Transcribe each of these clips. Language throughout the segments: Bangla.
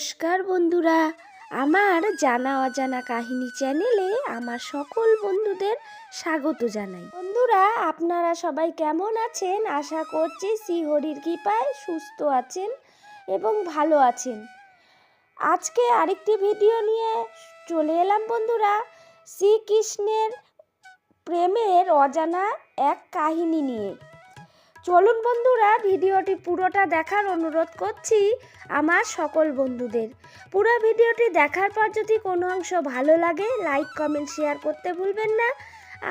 নমস্কার বন্ধুরা। আমার জানা অজানা কাহিনী চ্যানেলে আমার সকল বন্ধুদের স্বাগত জানাই। বন্ধুরা, আপনারা সবাই কেমন আছেন? আশা করছি শ্রীহরির কৃপায় সুস্থ আছেন এবং ভালো আছেন। আজকে আরেকটি ভিডিও নিয়ে চলে এলাম বন্ধুরা। শ্রীকৃষ্ণের প্রেমের অজানা এক কাহিনী নিয়ে। চলুন বন্ধুরা, ভিডিওটি পুরোটা দেখার অনুরোধ করছি আমার সকল বন্ধুদের। পুরো ভিডিওটি দেখার পর যদি কোনো অংশ ভালো লাগে লাইক কমেন্ট শেয়ার করতে ভুলবেন না।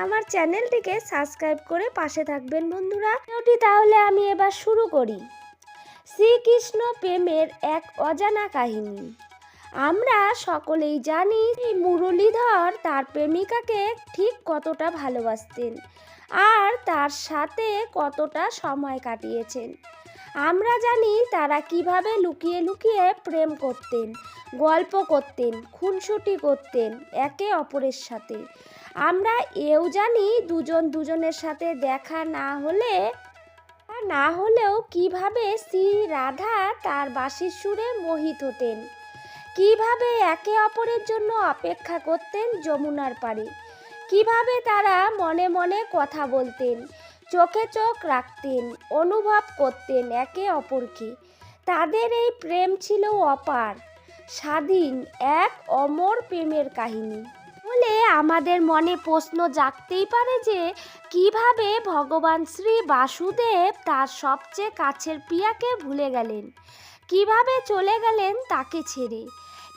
আমার চ্যানেলটিকে সাবস্ক্রাইব করে পাশে থাকবেন বন্ধুরা। ভিডিওটি তাহলে আমি এবার শুরু করি। শ্রীকৃষ্ণ প্রেমের এক অজানা কাহিনী। আমরা সকলেই জানি মুরলীধর তার প্রেমিকাকে ঠিক কতটা ভালোবাসতেন। আর তার সাথে কতটা সময় কাটিয়েছেন। আমরা জানি তারা কীভাবে লুকিয়ে লুকিয়ে প্রেম করতেন, গল্প করতেন, খুনসুটি করতেন একে অপরের সাথে। আমরা এও জানি দুজন দুজনের সাথে দেখা না হলে না হলেও কীভাবে শ্রী রাধা তার বাঁশির সুরে মোহিত হতেন, কীভাবে একে অপরের জন্য অপেক্ষা করতেন যমুনার পাড়ে। কীভাবে তারা মনে মনে কথা বলতেন, চোখে চোখ রাখতেন, অনুভব করতেন একে অপরকে। তাদের এই প্রেম ছিল অপার, স্বাধীন, এক অমর প্রেমের কাহিনী। বলে আমাদের মনে প্রশ্ন জাগতেই পারে যে, কীভাবে ভগবান শ্রী বাসুদেব তার সবচেয়ে কাছের প্রিয়াকে ভুলে গেলেন? কীভাবে চলে গেলেন তাকে ছেড়ে?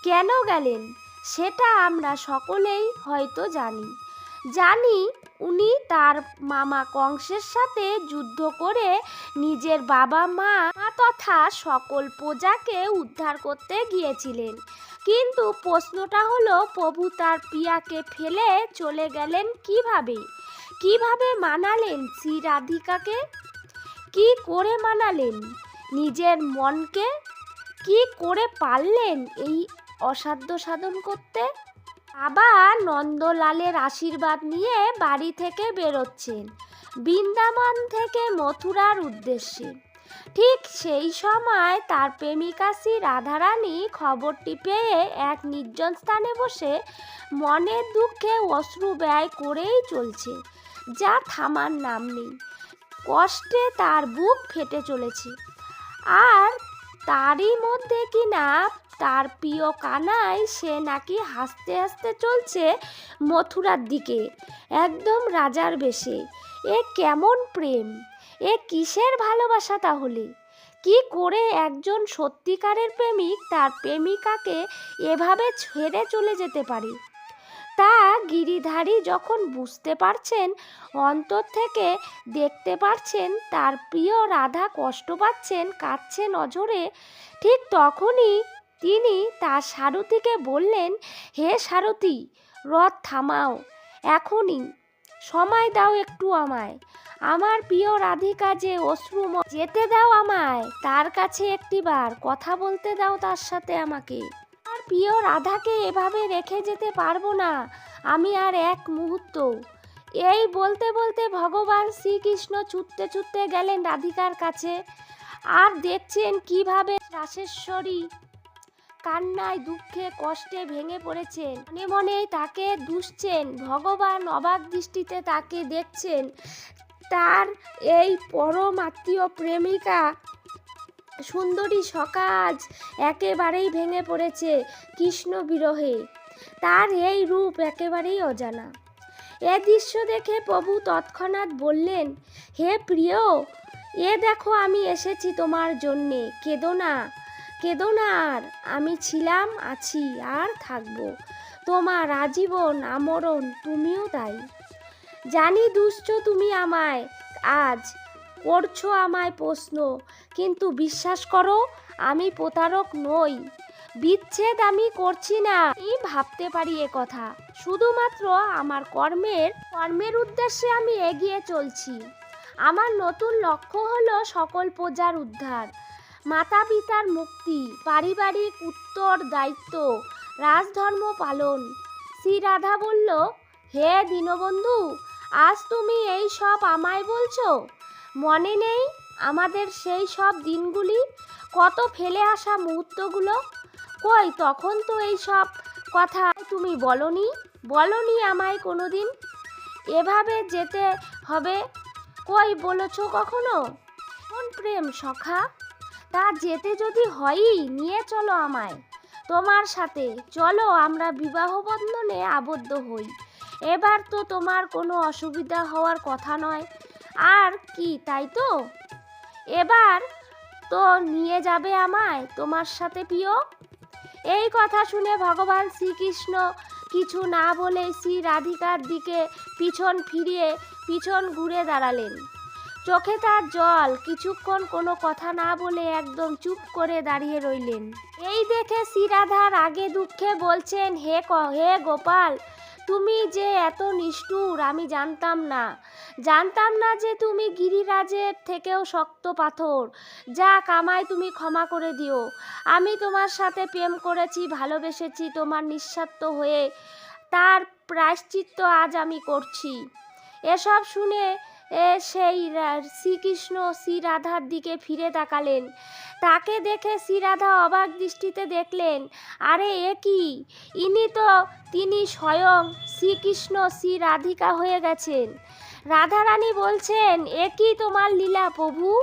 কেন গেলেন? সেটা আমরা সকলেই হয়তো জানি। জানি উনি তার মামা কংসের সাথে যুদ্ধ করে নিজের বাবা মা তথা সকল প্রজাকে উদ্ধার করতে গিয়েছিলেন। কিন্তু প্রশ্নটা হলো, প্রভু তার পিয়াকে ফেলে চলে গেলেন কীভাবে? কীভাবে মানালেন শ্রী রাধিকাকে? কি করে মানালেন নিজের মনকে? কি করে পারলেন এই অসাধ্য সাধন করতে? বাবা নন্দলালের আশীর্বাদ নিয়ে বাড়ি থেকে বেরোচ্ছেন। বৃন্দাবন থেকে মথুরার উদ্দেশ্যে। ঠিক সেই সময় তার প্রেমিকা শ্রী রাধারানী খবরটি পেয়ে এক নির্জন স্থানে বসে মনের দুঃখে অশ্রু ব্যয় করেই চলছে, যা থামার নাম নেই। কষ্টে তার বুক ফেটে চলেছে। আর তারই মধ্যে কিনা তার প্রিয় কানাই, সে নাকি হাসতে হাসতে চলছে মথুরার দিকে। একদম রাজার বেশে। এ কেমন প্রেম? এ কিসের ভালোবাসা তাহলে? কি করে একজন সত্যিকারের প্রেমিক তার প্রেমিকাকে এভাবে ছেড়ে চলে যেতে পারে? তা গিরিধারী যখন বুঝতে পারছেন, অন্তর থেকে দেখতে পারছেন তার প্রিয় রাধা কষ্ট পাচ্ছেন, কাঁদছে নজরে, ঠিক তখনই তিনি তার সারথিকে বললেন, হে সারথি, রথ থামাও, এখনই। সময় দাও একটু আমায়। আমার প্রিয় রাধিকা যে অশ্রুম যেতে দাও আমায়, তার কাছে একটিবার কথা বলতে দাও তার সাথে আমাকে। আর প্রিয় রাধাকে এভাবে রেখে যেতে পারব না, আমি আর এক মুহূর্ত। এই বলতে বলতে ভগবান শ্রীকৃষ্ণ ছুটতে ছুটতে গেলেন রাধিকার কাছে। আর দেখছেন কীভাবে রাসেশ্বরী কান্নায়, দুঃখে, কষ্টে ভেঙে পড়েছেন। মনে মনে তাকে দুষছেন। ভগবান অবাক দৃষ্টিতে তাকে দেখছেন। তার এই পরম আত্মীয় প্রেমিকা সুন্দরী সকাজ একেবারেই ভেঙে পড়েছে কৃষ্ণ বিরহে। তার এই রূপ একেবারেই অজানা। এ দৃশ্য দেখে প্রভু তৎক্ষণাৎ বললেন, হে প্রিয়, এ দেখো আমি এসেছি তোমার জন্যে। কেঁদো না কেঁদো না আর, আমি ছিলাম, আছি, আর থাকব। তোমার আজীবন আমরণ, তুমিও তাই জানি দুশ্চ তুমি আমায়, আজ করছ আমায় প্রশ্ন, কিন্তু বিশ্বাস করো, আমি প্রতারক নই। বিচ্ছেদ আমি করছি না, আমি ভাবতে পারি এ কথা। শুধুমাত্র আমার কর্মের কর্মের উদ্দেশ্যে আমি এগিয়ে চলছি। আমার নতুন লক্ষ্য হলো সকল প্রজার উদ্ধার। মাতা পিতার মুক্তি, পারিবারিক উত্তর দায়িত্ব, রাজধর্ম পালন। শ্রী রাধা বলল, হে দীনবন্ধু, আজ তুমি এই সব আমায় বলছো? মনে নেই আমাদের সেই সব দিনগুলি? কত ফেলে আসা মুহূর্তগুলো? কই তখন তো এই সব কথা তুমি বলনি? বলনি আমায় কোনো দিন এভাবে যেতে হবে? কই বলেছ কখনো? কোন প্রেম সখা? তা যেতে যদি হয়ই, নিয়ে চলো আমায়। তোমার সাথে, চলো আমরা বিবাহ বন্ধনে আবদ্ধ হই। এবার তো তোমার কোনো অসুবিধা হওয়ার কথা নয়। আর কি, তাই তো? এবার তো নিয়ে যাবে আমায় তোমার সাথে, প্রিয়। এই কথা শুনে ভগবান শ্রীকৃষ্ণ কিছু না বলে শ্রী রাধিকার দিকে পিছন ফিরিয়ে, পিছন ঘুরে দাঁড়ালেন। চোখে তার জল। কিছুক্ষণ কোনো কথা না বলে একদম চুপ করে দাঁড়িয়ে রইলেন। এই দেখে শ্রীরাধার আগে দুঃখে বলছেন, হে ক, হে গোপাল, তুমি যে এত নিষ্ঠুর, আমি জানতাম না। জানতাম না যে তুমি গিরিরাজের থেকেও শক্ত পাথর। যা কামায় তুমি ক্ষমা করে দিও। আমি তোমার সাথে প্রেম করেছি, ভালোবেসেছি, তোমার নিঃস্বার্থ হয়ে তার প্রায়শ্চিত্ত আজ আমি করছি। এসব শুনে এ সেই শ্রীকৃষ্ণ শ্রী রাধার দিকে ফিরে তাকালেন। তাকে দেখে শ্রীরাধা অবাক দৃষ্টিতে দেখলেন, আরে, এ কি? ইনি তো, তিনি স্বয়ং শ্রীকৃষ্ণ শ্রী রাধিকা হয়ে গেছেন। রাধারানী বলছেন, এ কি তোমার লীলা প্রভু?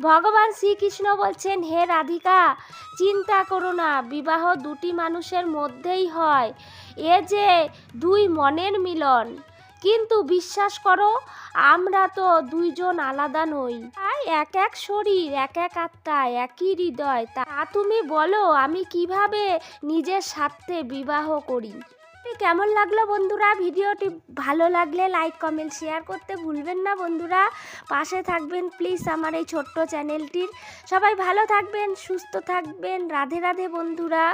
ভগবান শ্রীকৃষ্ণ বলছেন, হে রাধিকা, চিন্তা করো না, বিবাহ দুটি মানুষের মধ্যেই হয়। এ যে দুই মনের মিলন। কিন্তু বিশ্বাস করো, আমরা তো দুইজন আলাদা নই। তাই এক এক শরীর, এক এক আত্মা, একই হৃদয়, তা তুমি বলো, আমি কীভাবে নিজের স্বার্থে বিবাহ করি? কেমন লাগল বন্ধুরা? ভিডিওটি ভালো লাগলে লাইক কমেন্ট শেয়ার করতে ভুলবেন না বন্ধুরা। পাশে থাকবেন প্লিজ আমার এই ছোট্ট চ্যানেলটির সবাই ভালো থাকবেন, সুস্থ থাকবেন। রাধে রাধে বন্ধুরা।